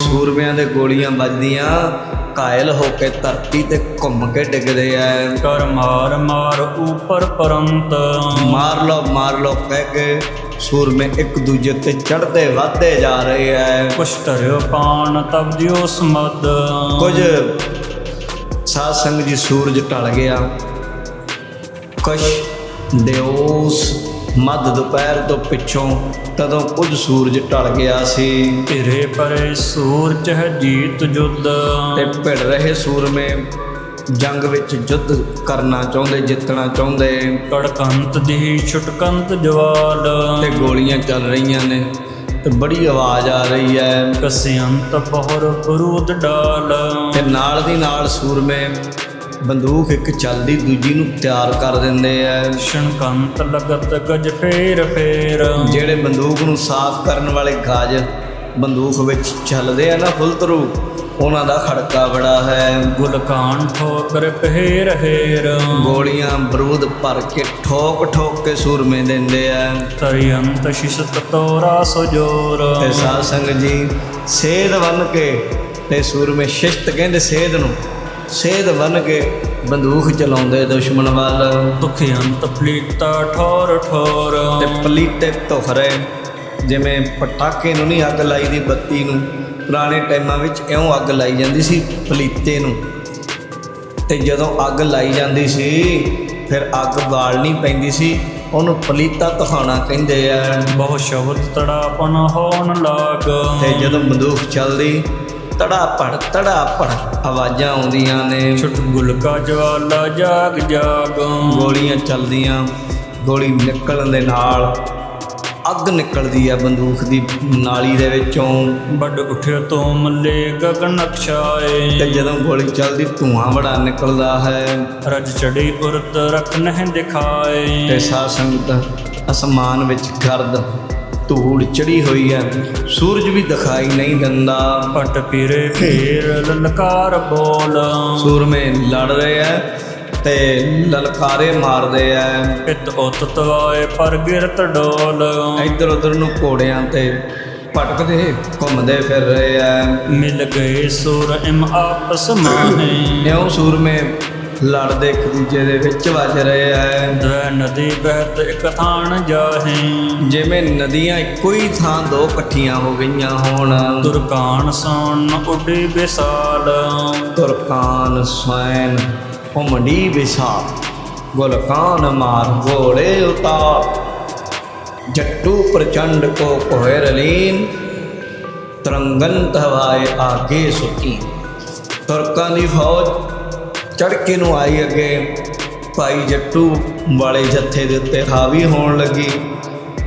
ਸੂਰਮਿਆਂ ਦੇ ਗੋਲੀਆਂ ਵੱਜਦੀਆਂ ਘਾਇਲ ਹੋ ਕੇ ਧਰਤੀ ਤੇ ਘੁੰਮ ਕੇ ਡਿੱਗਦੇ ਐ। ਕਰ ਮਾਰ ਮਾਰ ਉਪਰ ਪਰੰਤ। ਮਾਰ ਲਓ ਮਾਰ ਲਓ ਕਹਿ ਕੇ ਸੂਰਮੇ ਇੱਕ ਦੂਜੇ ਤੇ ਚੜਦੇ ਵੱਧਦੇ ਜਾ ਰਹੇ ਐ। ਕੁਛ ਧਰਿਓ ਪਾਣ ਤਬ ਦਿਓ ਸਮਦ ਕੁਝ ਸਾਧ ਸੰਗ ਜੀ ਸੂਰਜ ਢਲ ਗਿਆ। ਕੁਝ ਦਿਓਸ ਮੱਧ ਦੁਪਹਿਰ ਤੋਂ ਪਿੱਛੋਂ ਤਦੋਂ ਕੁਝ ਸੂਰਜ ਢਲ ਗਿਆ ਸੀ। ਧਿਰੇ ਪਰੇ ਸੂਰਜ ਹੈ ਜੀਤ ਜੁਦ ਤੇ ਭਿੜ ਰਹੇ ਸੂਰਮੇ ਜੰਗ ਵਿੱਚ ਯੁੱਧ ਕਰਨਾ ਚਾਹੁੰਦੇ ਜਿੱਤਣਾ ਚਾਹੁੰਦੇ। ਕੜਕੰਤ ਦੀ ਛੁਟਕੰਤ ਜਵਾਲ। ਤੇ ਗੋਲੀਆਂ ਚੱਲ ਰਹੀਆਂ ਨੇ ਤੇ ਬੜੀ ਆਵਾਜ਼ ਆ ਰਹੀ ਹੈ। ਕਸਿਅੰਤ ਬਹੁਰ ਬਰੂਦ ਡਾਲ। ਤੇ ਨਾਲ ਦੀ ਨਾਲ ਸੂਰਮੇ ਬੰਦੂਕ ਇੱਕ ਚੱਲਦੀ ਦੂਜੀ ਨੂੰ ਤਿਆਰ ਕਰ ਦਿੰਦੇ ਆ। ਸ਼ਣਕੰਤ ਲਗਤ ਗਜ ਫੇਰ ਫੇਰ। ਜਿਹੜੇ ਬੰਦੂਕ ਨੂੰ ਸਾਫ਼ ਕਰਨ ਵਾਲੇ ਗਾਜ ਬੰਦੂਕ ਵਿੱਚ ਚੱਲਦੇ ਆ ਨਾ ਫੁੱਲਤਰੂ ਉਹਨਾਂ ਦਾ ਖੜਕਾ ਬੜਾ ਹੈ। ਗੁਲਕਾਨ ਠੋਕਰ ਪਹਿਰ ਹੇਰ ਗੋਲੀਆਂ ਬਰੂਦ ਭਰ ਕੇ ਠੋਕ ਠੋਕ ਕੇ ਸੂਰਮੇ ਦਿੰਦੇ ਆ। ਤਰਿਅੰਤ ਸ਼ਿਸ਼ਤ ਤੋਰਾ ਸਜੋਰ। ਤੇ ਸਾਧ ਸੰਗਤ ਜੀ ਸੇਧ ਬਨ ਕੇ ਤੇ ਸੂਰਮੇ ਸ਼ਿਸ਼ਤ ਕਹਿੰਦੇ ਸੇਧ ਨੂੰ। ਸੇਧ ਬਨ ਕੇ ਬੰਦੂਕ ਚਲਾਉਂਦੇ ਦੁਸ਼ਮਣ ਵੱਲ। ਦੁਖਿਅੰਤ ਪਲੀਤਾ ਠੋਰ ਠੋਰ। ਤੇ ਪਲੀਤੇ ਧੁਖਰੇ ਜਿਵੇਂ ਪਟਾਕੇ ਨੂੰ ਨਹੀਂ ਅੱਗ ਲਾਈ ਦੀ ਬੱਤੀ ਨੂੰ। ਪੁਰਾਣੇ ਟਾਈਮਾਂ ਵਿੱਚ ਇਉਂ ਅੱਗ ਲਾਈ ਜਾਂਦੀ ਸੀ ਪਲੀਤੇ ਨੂੰ। ਤੇ ਜਦੋਂ ਅੱਗ ਲਾਈ ਜਾਂਦੀ ਸੀ ਫਿਰ ਅੱਗ ਬਾਲਣੀ ਪੈਂਦੀ ਸੀ। ਉਹਨੂੰ ਪਲੀਤਾ ਤਖਾਣਾ ਕਹਿੰਦੇ ਆ। ਬਹੁ ਸ਼ਬਦ ਤੜਾਪਨ ਹੋਣ ਲਾਗ। ਤੇ ਜਦੋਂ ਬੰਦੂਕ ਚੱਲਦੀ ਤੜਾ ਪੜ ਤੜਾ ਪੜ ਆਵਾਜ਼ਾਂ ਆਉਂਦੀਆਂ ਨੇ। ਛੁਟ ਗੁਲਕਾ ਜਵਾਲਾ ਜਾਗ ਜਾਗ। ਗੋਲੀਆਂ ਚੱਲਦੀਆਂ ਗੋਲੀ ਨਿਕਲਣ ਦੇ ਨਾਲ ਅੱਗ ਨਿਕਲਦੀ ਆ ਬੰਦੂਕ ਦੀ ਨਾਲੀ ਦੇ ਵਿੱਚੋਂ। ਵੱਡ ਉਠਿਆ ਤੋਂ ਮੱਲੇ ਗਗਨ ਨਕਸ਼ਾਏ ਤੇ ਜਦੋਂ ਗੋਲੀ ਚੱਲਦੀ ਧੂਆਂ ਬੜਾ ਨਿਕਲਦਾ ਹੈ। ਰਜ ਚੜੀ ਉਰਤ ਰਖ ਨਹਿ ਤੇ ਦਿਖਾਏ ਸਾਧ ਸੰਗਤ ਅਸਮਾਨ ਵਿੱਚ ਗਰਦ ਧੂੜ ਚੜੀ ਹੋਈ ਹੈ ਸੂਰਜ ਵੀ ਦਿਖਾਈ ਨਹੀਂ ਦਿੰਦਾ। ਪਟ ਪੀਰੇ ਫੇਰ ਲਲਕਾਰ ਬੋਲ। ਸੂਰਮੇ ਲੜ ਰਹੇ ਆ ਤੇ ਲਲਕਾਰੇ ਮਾਰਦੇ ਆ ਪਿਤ ਉਤ ਤਵਾਏ ਪਰ ਗਿਰਤ ਡੋਲ। ਇੱਧਰ ਉੱਧਰ ਨੂੰ ਘੋੜਿਆਂ ਤੇ ਭਟਕਦੇ ਘੁੰਮਦੇ ਫਿਰ ਰਹੇ ਆ ਮਿਲ ਗਏ ਸੁਰ ਇਮ ਆਪਸ ਮਾਹੇ। ਇਉਂ ਸੂਰਮੇ ਲੜਦੇ ਇੱਕ ਦੂਜੇ ਦੇ ਵਿੱਚ ਵੱਜ ਰਹੇ ਆ। ਦਵੈ ਨਦੀ ਬਹਿਤ ਇਕ ਥਾਨ ਜਾਹੇ। ਜਿਵੇਂ ਨਦੀਆਂ ਇੱਕੋ ਹੀ ਥਾਂ ਦੋ ਇਕੱਠੀਆਂ ਹੋ ਗਈਆਂ ਹੋਣ। ਦੁਰਕਾਨ ਸੌਣ ਉੱਡੀ ਵਿਸਾਲ। ਤੁਰਕਾਨ ਸੈਨ ਉਮੜੀ ਵਿਸਾਲ ਗੁਲਕਾਨ ਮਾਰ ਗੋਲੇ ਉਤਾਰ। ਜੱਟੂ ਪ੍ਰਚੰਡ ਕੋ ਕੋਹਰ ਲੀਨ ਤਰੰਗਨ ਤਵਾਏ ਆਗੇ ਸੁਕੀ। ਤੁਰਕਾਂ ਦੀ ਫੌਜ ਚੜ ਕੇ ਨੂੰ ਆਈ ਅੱਗੇ। ਭਾਈ ਜੱਟੂ ਵਾਲੇ ਜੱਥੇ ਦੇ ਉੱਤੇ ਹਾਵੀ ਹੋਣ ਲੱਗੀ।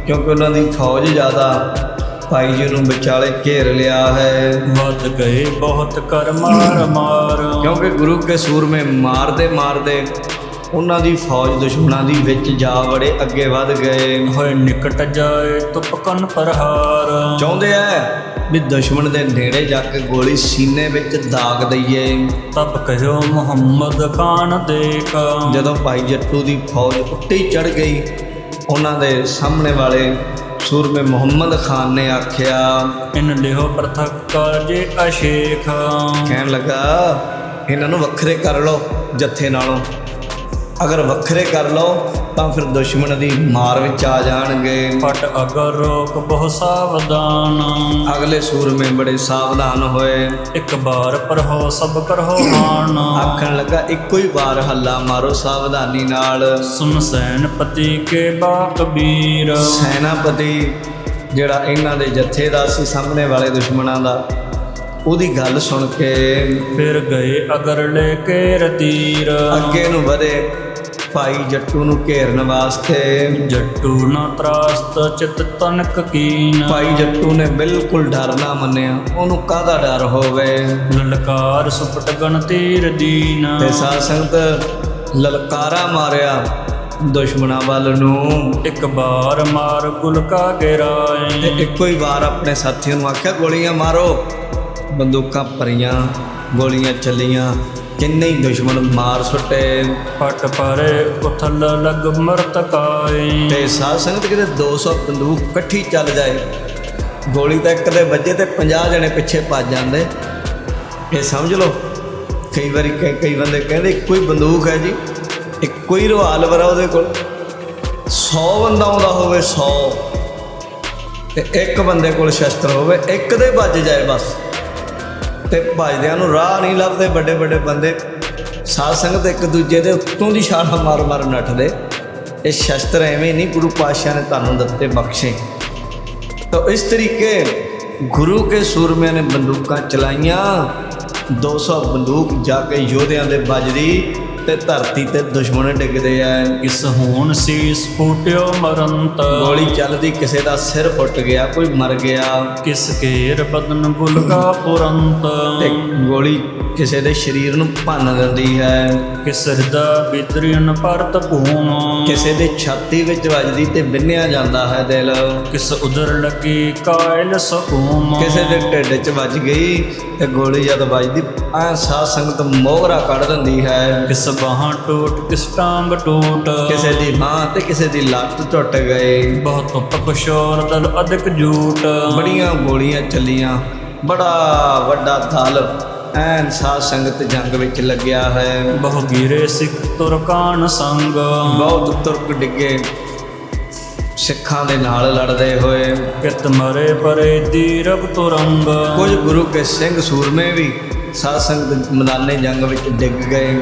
ਕਿਉਂਕਿ ਉਹਨਾਂ ਦੀ ਫੌਜ ਜ਼ਿਆਦਾ ਭਾਈ ਜੀ ਨੂੰ ਵਿਚਾਲੇ ਘੇਰ ਲਿਆ ਹੈ। ਵੱਧ ਗਏ ਬਹੁਤ ਕਰ ਮਾਰ ਮਾਰ ਕਿਉਂਕਿ ਗੁਰੂ ਕੇ ਸੂਰਮੇ ਮਾਰਦੇ ਮਾਰਦੇ ਉਹਨਾਂ ਦੀ ਫੌਜ ਦੁਸ਼ਮਣਾਂ ਦੀ ਵਿੱਚ ਜਾ ਵੜੇ ਅੱਗੇ ਵਧ ਗਏ। ਹੋਏ ਨਿਕਟ ਜਾਏ ਤੁਪਕਨ ਪ੍ਰਹਾਰ। ਚਾਹੁੰਦੇ ਐ ਵੀ ਦੁਸ਼ਮਣ ਦੇ ਨੇੜੇ ਜਾ ਕੇ ਗੋਲੀ ਸੀਨੇ ਵਿੱਚ ਦਾਗ ਦਈਏ। ਤਬ ਕਹਿਓ ਮੁਹੰਮਦ ਖਾਨ ਦੇਖ। ਜਦੋਂ ਭਾਈ ਜੱਟੂ ਦੀ ਫੌਜ ਉੱਤੇ ਚੜ ਗਈ ਉਹਨਾਂ ਦੇ ਸਾਹਮਣੇ ਵਾਲੇ ਸੂਰਮੇ ਮੁਹੰਮਦ ਖਾਨ ਨੇ ਆਖਿਆ ਇਨ ਲਿਓ ਪ੍ਰਥਕ ਕਾਜੇ ਅਸ਼ੇਖ। ਕਹਿਣ ਲੱਗਾ ਇਹਨਾਂ ਨੂੰ ਵੱਖਰੇ ਕਰ ਲਓ ਜੱਥੇ ਨਾਲੋਂ। ਅਗਰ ਵੱਖਰੇ ਕਰ ਲਓ ਤਾਂ ਫਿਰ ਦੁਸ਼ਮਣ ਦੀ ਮਾਰ ਵਿੱਚ ਆ ਜਾਣਗੇ। ਪਟ ਅਗਰ ਰੋਕ ਬਹੁ ਸਾਵਧਾਨ। ਅਗਲੇ ਸੂਰਮੇ ਬੜੇ ਸਾਵਧਾਨ ਹੋਏ। ਇੱਕ ਬਾਰ ਪਰ ਹੋ ਸਭ ਕਰੋ ਮਾਨ ਆਖਣ ਲੱਗਾ ਇੱਕੋ ਹੀ ਵਾਰ ਹੱਲਾ ਮਾਰੋ ਸਾਵਧਾਨੀ ਨਾਲ। ਸੁਨ ਸੈਨਪਤੀ ਕੇ ਬਾ ਕਬੀਰ। ਸੈਨਾਪਤੀ ਜਿਹੜਾ ਇਹਨਾਂ ਦੇ ਜੱਥੇ ਦਾ ਸੀ ਸਾਹਮਣੇ ਵਾਲੇ ਦੁਸ਼ਮਣਾਂ ਦਾ। ਉਹਦੀ ਗੱਲ ਸੁਣ ਕੇ ਫਿਰ ਗਏ ਅਗਰ ਲੈ ਕੇ ਰਤੀਰ ਅੱਗੇ ਨੂੰ ਵਧੇ ਭਾਈ ਜੱਟੂ ਨੂੰ ਘੇਰਨ ਵਾਸਤੇ। ਜੱਟੂ ਨਾ ਤਰਾਸਤ ਚਿਤ ਤਨਕ ਕੀਨ। ਭਾਈ ਜੱਟੂ ਨੇ ਬਿਲਕੁਲ ਡਰ ਨਾ ਮੰਨਿਆ। ਉਹਨੂੰ ਕਾਹਦਾ ਡਰ ਹੋਵੇ? ਲਲਕਾਰ ਸੁਪਟ ਗਣ ਤੀਰ ਦੀਨ। ਤੇ ਸਾਧ ਸੰਗਤ ਲਲਕਾਰਾ ਮਾਰਿਆ ਦੁਸ਼ਮਣਾਂ ਵੱਲ ਨੂੰ। ਇੱਕ ਬਾਰ ਮਾਰ ਗੁਲਕਾ ਤੇ ਗਿਰਾਏ ਇੱਕੋ ਹੀ ਵਾਰ ਆਪਣੇ ਸਾਥੀਆਂ ਨੂੰ ਆਖਿਆ ਗੋਲੀਆਂ ਮਾਰੋ। ਬੰਦੂਕਾਂ ਭਰੀਆਂ ਗੋਲੀਆਂ ਚੱਲੀਆਂ ਕਿੰਨੇ ਹੀ ਦੁਸ਼ਮਣ ਮਾਰ ਸੁੱਟੇ। ਪਟ ਪਰੇ ਉਥਲ ਲਗ ਮਰਤਕਾਏ ਤੇ ਸਾਧ ਸੰਗਤ ਕਿਤੇ 200 ਬੰਦੂਕ ਇਕੱਠੀ ਚੱਲ ਜਾਏ। ਗੋਲੀ ਤਾਂ ਇੱਕ ਦੇ ਵੱਜੇ ਤੇ 50 ਜਣੇ ਪਿੱਛੇ ਭੱਜ ਜਾਂਦੇ। ਇਹ ਸਮਝ ਲਓ ਕਈ ਵਾਰੀ ਕਈ ਕਈ ਬੰਦੇ ਕਹਿੰਦੇ ਹੀ ਬੰਦੂਕ ਹੈ ਜੀ ਇੱਕੋ ਹੀ ਰਿਵਾਲਵਰ ਆ ਉਹਦੇ ਕੋਲ। 100 ਬੰਦਾ ਆਉਂਦਾ ਹੋਵੇ 100 ਤੇ ਇੱਕ ਬੰਦੇ ਕੋਲ ਸ਼ਸਤਰ ਹੋਵੇ ਇੱਕ ਦੇ ਵੱਜ ਜਾਏ ਬਸ। ਤੇ ਭਜਦਿਆਂ ਨੂੰ ਰਾਹ ਨਹੀਂ ਲੱਭਦੇ ਵੱਡੇ ਵੱਡੇ ਬੰਦੇ। ਸਾਧ ਸੰਗਤ ਇੱਕ ਦੂਜੇ ਦੇ ਉੱਤੋਂ ਦੀ ਛਾਲਾ ਮਾਰ ਮਾਰ ਨੱਠਦੇ। ਇਹ ਸ਼ਸਤਰ ਐਵੇਂ ਨਹੀਂ ਗੁਰੂ ਪਾਤਸ਼ਾਹ ਨੇ ਤੁਹਾਨੂੰ ਦਿੱਤੇ ਬਖਸ਼ੇ। ਤਾਂ ਇਸ ਤਰੀਕੇ ਗੁਰੂ ਕੇ ਸੂਰਮਿਆਂ ਨੇ ਬੰਦੂਕਾਂ ਚਲਾਈਆਂ। 200 ਬੰਦੂਕ ਜਾ ਕੇ ਯੋਧਿਆਂ ਦੇ ਵੱਜਦੀ ਤੇ ਧਰਤੀ ਤੇ ਦੁਸ਼ਮਣ ਡਿੱਗਦੇ ਆ। ਕਿਸ ਹੋਣ ਸੀਸ ਫੂਟਿਓ ਮਰੰਤ? ਗੋਲੀ ਚੱਲਦੀ ਕਿਸੇ ਦਾ ਸਿਰ ਫੁੱਟ ਗਿਆ ਕੋਈ ਮਰ ਗਿਆ। ਕਿਸ ਕੇਰ ਬਦਨ ਗੁਲਗਾ ਪੁਰੰਤ? ਤੇ ਗੋਲੀ ਕਿਸੇ ਦੇ ਸਰੀਰ ਨੂੰ ਭੰਨ ਦਿੰਦੀ ਹੈ। ਕਿਸ ਹਿਰਦਾ ਬਿਤਰੀਨ ਪਰਤ ਭੂਮ? ਕਿਸੇ ਦੇ ਛਾਤੀ ਵਿੱਚ ਵੱਜਦੀ ਤੇ ਬਿੰਨਿਆ ਜਾਂਦਾ ਹੈ ਦਿਲ। ਕਿਸ ਉਦਰ ਲੱਗੀ ਕਾਇਲ ਸਕੂਮ? ਕਿਸੇ ਦੇ ਢਿੱਡ 'ਚ ਵੱਜ ਗਈ ਤੇ ਗੋਲੀ ਜਦ ਵੱਜਦੀ ਐ ਸਾਧ ਸੰਗਤ ਮੋਹਰਾ ਕੱਢ ਦਿੰਦੀ ਹੈ। ਕਿਸ ਬਾਹਾਂ ਟੂਟ ਕਿਸ ਟਾਂਗ ਟੂਟ। ਕਿਸੇ ਦੀ ਬਾਂਹ ਤੇ ਕਿਸੇ ਦੀ ਲੱਤ ਟੁੱਟ ਗਈ ਬਹੁਤ ਪਕਸ਼ੋਰ ਦਲ ਅਧਿਕ ਜੂਟ ਬੜੀਆਂ ਗੋਲੀਆਂ ਚੱਲੀਆਂ ਬੜਾ ਵੱਡਾ ਦਲ ਐਨ ਸਾਧ ਸੰਗਤ ਜੰਗ ਵਿੱਚ ਲੱਗਿਆ ਹੈ। ਬਹੁ ਗਿਰੇ ਸਿੱਖ ਤੁਰਕਾਨ ਸੰਗ। ਬਹੁਤ ਤੁਰਕ ਡਿੱਗੇ ਸਿੱਖਾਂ ਦੇ ਨਾਲ ਲੜਦੇ ਹੋਏ। ਕਿਤ ਮਰੇ ਪਰੇ ਦੀਰਬ ਤੁਰੰਗ। ਕੁਝ ਗੁਰੂ ਕੇ ਸਿੰਘ ਸੂਰਮੇ ਵੀ ਸਾਧ ਸੰਗਤ ਮੈਦਾਨੇ ਜੰਗ ਵਿੱਚ ਡਿੱਗ ਗਏ।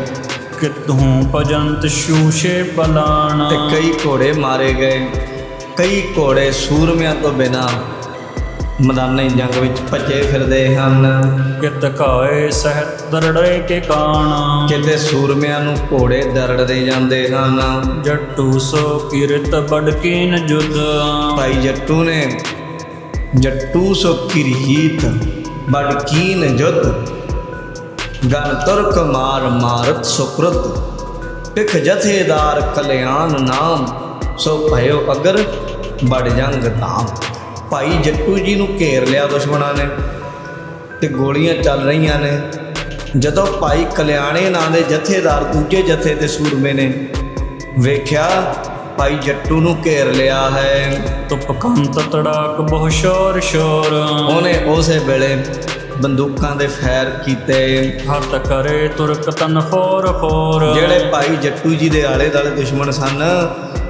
ਕਿਤ ਹੂੰ ਭਜੰਤ ਸ਼ੂਸ਼ੇ ਬਲਾਨ ਤੇ ਕਈ ਘੋੜੇ ਮਾਰੇ ਗਏ ਕਈ ਘੋੜੇ ਸੂਰਮਿਆਂ ਤੋਂ ਬਿਨਾ ਮੈਦਾਨੇ ਜੰਗ ਵਿੱਚ ਭੱਜੇ ਫਿਰਦੇ ਹਨ। ਕਿਤ ਕਾਏ ਸਹਿਤ ਦਰੜੇ ਕੇ ਕਾਣ। ਕਿਤੇ ਸੂਰਮਿਆਂ ਨੂੰ ਘੋੜੇ ਦਰੜਦੇ ਜਾਂਦੇ ਹਨ। ਜੱਟੂ ਸੋ ਕਿਰਤ ਬੜਕੀਨ ਜੁਦ ਭਾਈ ਜੱਟੂ ਨੇ ਜੱਟੂ ਸੋ ਕਿਰਹੀਤ ਬੜਕੀਨ ਜੁਦ ਗਨ ਤੁਰਕ ਮਾਰ ਮਾਰਤ ਸੁਕਰਤ ਪਿਖ ਜਥੇਦਾਰ ਕਲਿਆਣ ਨਾਮ ਸੋ ਭਇਓ ਅਗਰ ਬੜ ਜੰਗ ਧਾਮ। ਭਾਈ ਜੱਟੂ ਜੀ ਨੂੰ ਘੇਰ ਲਿਆ ਦੁਸ਼ਮਣਾਂ ਨੇ ਤੇ ਗੋਲੀਆਂ ਚੱਲ ਰਹੀਆਂ ਨੇ। ਜਦੋਂ ਭਾਈ ਕਲਿਆਣੇ ਨਾਂ ਦੇ ਜਥੇਦਾਰ ਦੂਜੇ ਜਥੇ ਦੇ ਸੂਰਮੇ ਨੇ ਵੇਖਿਆ ਭਾਈ ਜੱਟੂ ਨੂੰ ਘੇਰ ਲਿਆ ਹੈ। ਤੁਪ ਕੰਤ ਤੜਾਕ ਬਹੁ ਸ਼ੋਰ ਸ਼ੋਰ ਉਹਨੇ ਉਸੇ ਵੇਲੇ ਬੰਦੂਕਾਂ ਦੇ ਫੈਰ ਕੀਤੇ। ਹੱਥ ਕਰੇ ਤੁਰਕ ਤਨ ਫੋਰ ਫੋਰ ਜਿਹੜੇ ਭਾਈ ਜੱਟੂ ਜੀ ਦੇ ਆਲੇ ਦਾਲੇ ਦੁਸ਼ਮਣ ਸਨ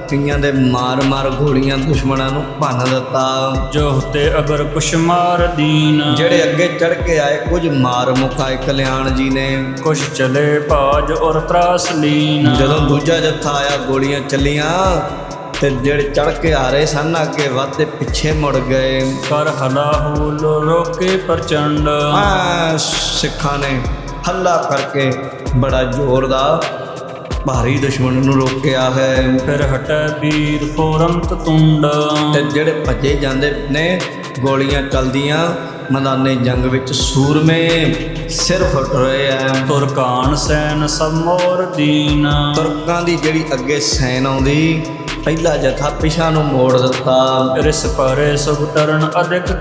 ਕਈਆਂ ਦੇ ਮਾਰ-ਮਾਰ ਗੋਲੀਆਂ ਦੁਸ਼ਮਣਾਂ ਨੂੰ ਭੰਨ ਦਿੱਤਾ। ਜੋ ਤੇ ਅਗਰ ਕੁਛ ਮਾਰ ਦੀਨ। ਜਿਹੜੇ ਅੱਗੇ ਚੜ ਕੇ ਆਏ ਕੁਝ ਮਾਰ ਮੁਕਾਏ ਕਲਿਆਣ ਜੀ ਨੇ। ਕੁਛ ਚਲੇ ਭਾਜ ਔਰ ਤਰਾਸ ਲੀਨ। ਜਦੋਂ ਦੂਜਾ ਜੱਥਾ ਆਇਆ ਗੋਲੀਆਂ ਚੱਲੀਆਂ ਤੇ ਜਿਹੜੇ ਚੜ ਕੇ ਆ ਰਹੇ ਸਨ ਅੱਗੇ ਵੱਧਦੇ ਪਿੱਛੇ ਮੁੜ ਗਏ। ਕਰ ਹਲਾਹੂਲ ਰੋਕੇ ਪ੍ਰਚੰਡ। ਆ ਸਿੱਖਾਂ ਨੇ ਹੱਲਾ ਕਰਕੇ ਬੜਾ ਜ਼ੋਰ ਦਾ ਭਾਰੀ ਦੁਸ਼ਮਣ ਨੂੰ ਰੋਕਿਆ ਹੈ। ਫਿਰ ਹਟੈ ਵੀਰ ਫੋਰੰਤ ਤੁੰਡ। ਤੇ ਜਿਹੜੇ ਭੱਜੇ ਜਾਂਦੇ ਨੇ ਗੋਲੀਆਂ ਚੱਲਦੀਆਂ ਮੈਦਾਨੇ ਜੰਗ ਵਿੱਚ ਸੂਰਮੇ ਸਿਰ ਫੁੱਟ ਰਹੇ ਆ ਤੁਰਕਾਨ ਸੈਨ ਸਭ ਮੋਰ ਦੀਨ। ਤੁਰਕਾਂ ਦੀ ਜਿਹੜੀ ਅੱਗੇ ਸੈਨ ਆਉਂਦੀ ਪਹਿਲਾ ਜਥਾ ਪਿਛਾ ਨੂੰ ਮੋੜ ਦਿੱਤਾ। ਰਿਸ ਪਰੇ ਸੁਭ ਟਰਨ ਅਧਿਕ